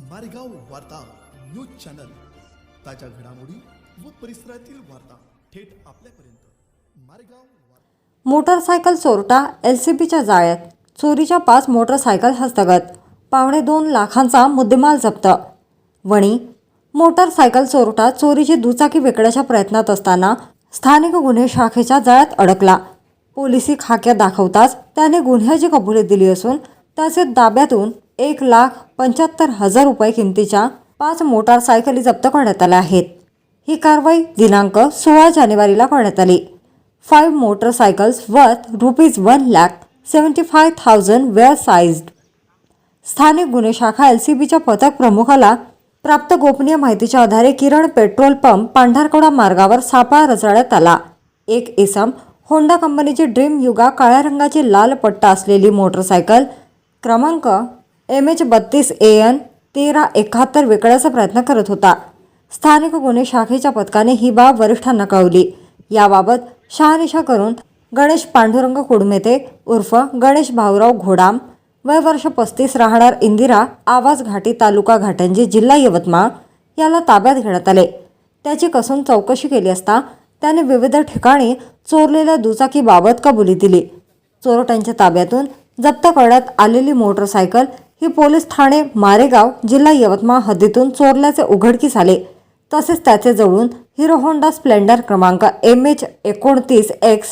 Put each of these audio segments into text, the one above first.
मारेगाव वार्ता news channel. ताज्या घडामोडी व परिसरातील वार्ता थेट आपल्यापर्यंत. मारेगाव मोटरसायकल चोरटा एल सी बीच्या जाळ्यात. चोरीच्या पाच मोटरसायकल हस्तगत. पावणे दोन लाखांचा मुद्देमाल जप्त. वणी मोटरसायकल चोरटा चोरीची दुचाकी विकण्याच्या प्रयत्नात असताना स्थानिक गुन्हे शाखेच्या जाळ्यात अडकला. पोलिसी खाक्यात दाखवताच त्याने गुन्ह्याची कबुली दिली असून त्याचे दाब्यातून एक लाख पंच्याहत्तर हजार रुपये किमतीच्या पाच मोटारसायकली जप्त करण्यात आल्या आहेत. ही कारवाई दिनांक सोळा जानेवारीला करण्यात आली. Five motorcycles worth rupees one lakh seventy five thousand were seized स्थानिक गुन्हे शाखा एल सी बीच्या पथक प्रमुखाला प्राप्त गोपनीय माहितीच्या आधारे किरण पेट्रोल पंप पांढरकडा मार्गावर सापळा रचण्यात आला. एक इसम होंडा कंपनीची ड्रीम युगा काळ्या रंगाची लाल पट्टा असलेली मोटरसायकल क्रमांक एम एच बत्तीस ए एन तेरा एकाहत्तर विकण्याचा प्रयत्न करत होता. स्थानिक गुन्हे शाखेच्या पथकाने ही बाब वरिष्ठांना कळवली. याबाबत शहानिशा करून गणेश पांडुरंग कुडमेते उर्फ गणेश भाऊराव घोडाम वय वर्ष पस्तीस राहणार इंदिरा आवाज घाटी तालुका घाटंजी जिल्हा यवतमाळ याला ताब्यात घेण्यात आले. त्याची कसून चौकशी केली असता त्याने विविध ठिकाणी चोरलेल्या दुचाकीबाबत कबुली दिली. चोरट्यांच्या ताब्यातून जप्त करण्यात आलेली मोटरसायकल ही पोलीस ठाणे मारेगाव जिल्हा यवतमाळ हद्दीतून चोरल्याचे उघडकीस आले. तसेच त्याचे जवळून हिरो होंडा स्प्लेंडर क्रमांक एम एच एकोणतीस एक्स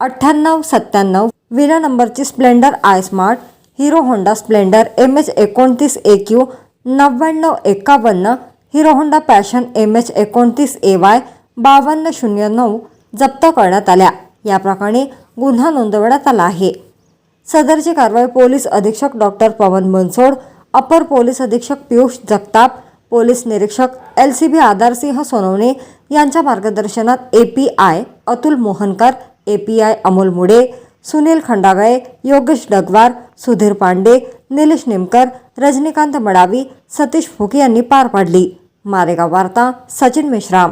अठ्ठ्याण्णव सत्त्याण्णव विना नंबरची Splendor i smart Hero Honda Splendor M H एकोणतीस ए क्यू नव्याण्णव एकावन्न Hero Honda Passion M H एकोणतीस ए वाय बावन्न शून्य नऊ जप्त करण्यात आल्या. या प्रकरणी गुन्हा नोंदवण्यात आला आहे. सदरची कारवाई पोलीस अधीक्षक डॉक्टर पवन बनसोड अपर पोलीस अधीक्षक पियुष जगताप पोलीस निरीक्षक L C B Adharsingh Sonawane यांच्या मार्गदर्शनात A P I Atul Mohankar A P I Amol Mude Sunil Khandagale Yogesh डगवार Sudhir Pande Nilesh Nimkar Rajinikanth Madavi Satish Phuke यांनी पार पाडली. मारेगाव वार्ता सचिन मेश्राम.